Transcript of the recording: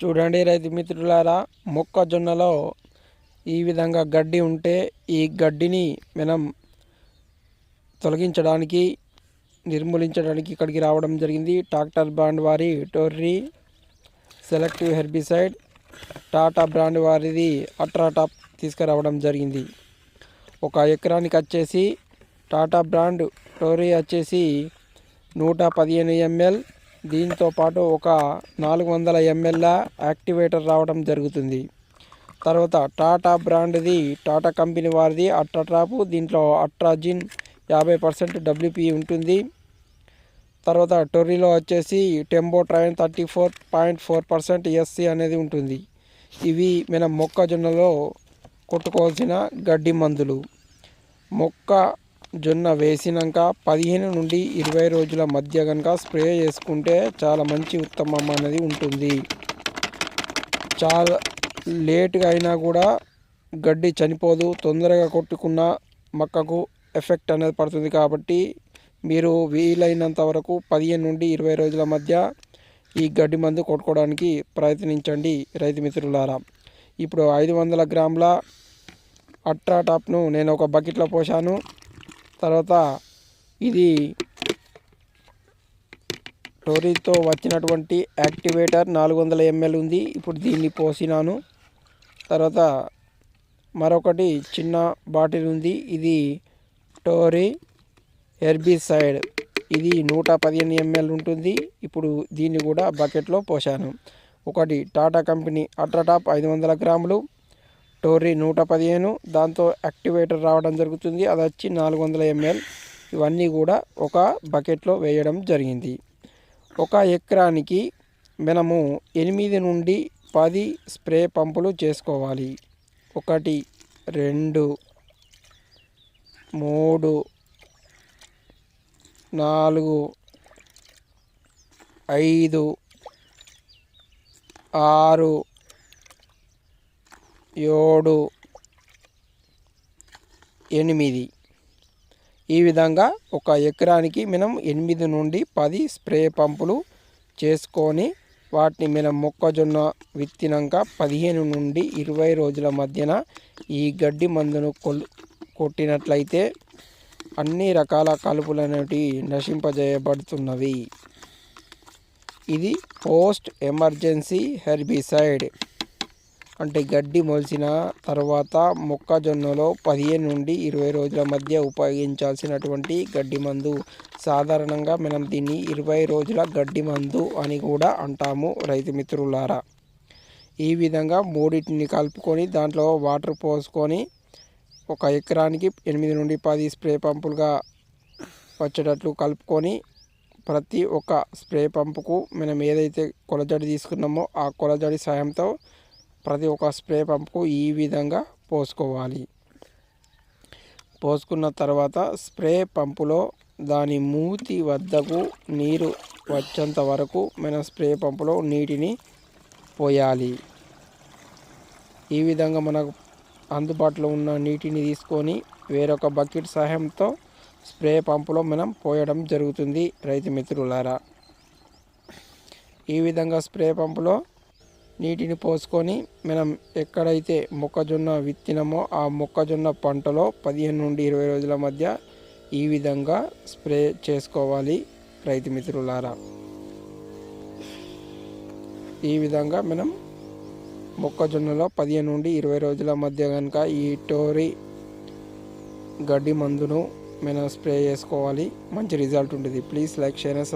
చూడండి రైతు మిత్రులారా మొక్కజొన్నలో ఈ విధంగా గడ్డి ఉంటే ఈ గడ్డిని మనం తొలగించడానికి నిర్మూలించడానికి ఇక్కడికి రావడం జరిగింది. ట్రాక్టర్ బ్రాండ్ వారి టోర్రీ సెలెక్టివ్ హెర్బిసైడ్ టాటా బ్రాండ్ వారిది అట్రాటాప్ తీసుకురావడం జరిగింది. ఒక ఎకరానికి వచ్చేసి టాటా బ్రాండ్ టోరీ వచ్చేసి నూట పదిహేను ఎంఎల్ దీంతో పాటు ఒక నాలుగు వందల ఎంఎల్ యాక్టివేటర్ రావడం జరుగుతుంది. తర్వాత టాటా బ్రాండ్ది టాటా కంపెనీ వారిది అట్రాట్రాపు దీంట్లో అట్రాజిన్ యాభై పర్సెంట్ డబ్ల్యూపీ ఉంటుంది. తర్వాత టొర్రీలో వచ్చేసి tembotrione thirty four point four percent SC అనేది ఉంటుంది. ఇవి మన మొక్కజొన్నలో కొట్టుకోవాల్సిన గడ్డి మందులు. మొక్క జొన్న వేసినాక పదిహేను నుండి ఇరవై రోజుల మధ్య కనుక స్ప్రే చేసుకుంటే చాలా మంచి ఉత్తమం అనేది ఉంటుంది. చాలా లేట్గా అయినా కూడా గడ్డి చనిపోదు తొందరగా కొట్టుకున్న మొక్కకు ఎఫెక్ట్ అనేది పడుతుంది కాబట్టి మీరు వీలైనంత వరకు పదిహేను నుండి ఇరవై రోజుల మధ్య ఈ గడ్డి మందు కొట్టుకోవడానికి ప్రయత్నించండి రైతు మిత్రులారా. ఇప్పుడు ఐదు వందల గ్రాముల అట్రా టాప్ను నేను ఒక బకెట్లో పోసాను తర్వాత ఇది టోరీతో వచ్చినటువంటి యాక్టివేటర్ నాలుగు వందల ఎంఎల్ ఉంది. ఇప్పుడు దీన్ని పోసినాను. తర్వాత మరొకటి చిన్న బాటిల్ ఉంది. ఇది టోరీ హెర్బిసైడ్. ఇది నూట పదిహేను ఎంఎల్ ఉంటుంది. ఇప్పుడు దీన్ని కూడా బకెట్లో పోసాను ఒకటి టాటా కంపెనీ అట్రాటాప్ ఐదు వందల గ్రాములు. టోరీ నూట పదిహేను. దాంతో యాక్టివేటర్ రావడం జరుగుతుంది. అది వచ్చి నాలుగు వందల ఎంఎల్. ఇవన్నీ కూడా ఒక బకెట్లో వేయడం జరిగింది. ఒక ఎకరానికి మనము ఎనిమిది నుండి పది స్ప్రే పంపులు చేసుకోవాలి. ఒకటి రెండు మూడు నాలుగు ఐదు ఆరు ఏడు ఎనిమిది. ఈ విధంగా ఒక ఎకరానికి మనం ఎనిమిది నుండి పది స్ప్రే పంపులు చేసుకొని వాటిని మనం మొక్కజొన్న విత్తినాక పదిహేను నుండి ఇరవై రోజుల మధ్యన ఈ గడ్డి మందును కొల్ కొట్టినట్లయితే అన్ని రకాల కలుపులు అనేవి నశింపజేయబడుతున్నవి. ఇది పోస్ట్ ఎమర్జెన్సీ హెర్బిసైడ్. అంటే గడ్డి మొలిచిన తర్వాత మొక్కజొన్నలో పదిహేను నుండి ఇరవై రోజుల మధ్య ఉపయోగించాల్సినటువంటి గడ్డి మందు. సాధారణంగా మనం దీన్ని ఇరవై రోజుల గడ్డి మందు అని కూడా అంటాము రైతు మిత్రులారా. ఈ విధంగా మూడింటిని కలుపుకొని దాంట్లో వాటర్ పోసుకొని ఒక ఎకరానికి ఎనిమిది నుండి పది స్ప్రే పంపులుగా వచ్చేటట్లు కలుపుకొని ప్రతి ఒక్క స్ప్రే పంపుకు మనం ఏదైతే కొలజడి తీసుకున్నామో ఆ కొలజడి సాయంతో ప్రతి ఒక్క స్ప్రే పంప్కు ఈ విధంగా పోసుకోవాలి. పోసుకున్న తర్వాత స్ప్రే పంపులో దాని మూతి వద్దకు నీరు వచ్చేంత వరకు మనం స్ప్రే పంపులో నీటిని పోయాలి. ఈ విధంగా మనకు అందుబాటులో ఉన్న నీటిని తీసుకొని వేరొక బకెట్ సహాయంతో స్ప్రే పంపులో మనం పోయడం జరుగుతుంది రైతు మిత్రులారా. ఈ విధంగా స్ప్రే పంపులో నీటిని పోసుకొని మనం ఎక్కడైతే మొక్కజొన్న విత్తినమో ఆ మొక్కజొన్న పంటలో పదిహేను నుండి ఇరవై రోజుల మధ్య ఈ విధంగా స్ప్రే చేసుకోవాలి రైతు మిత్రులారా. ఈ విధంగా మనం మొక్కజొన్నలో పదిహేను నుండి ఇరవై రోజుల మధ్య కనుక ఈ టోరీ గడ్డి మందును మనం స్ప్రే చేసుకోవాలి. మంచి రిజల్ట్ ఉంటుంది. Please like share and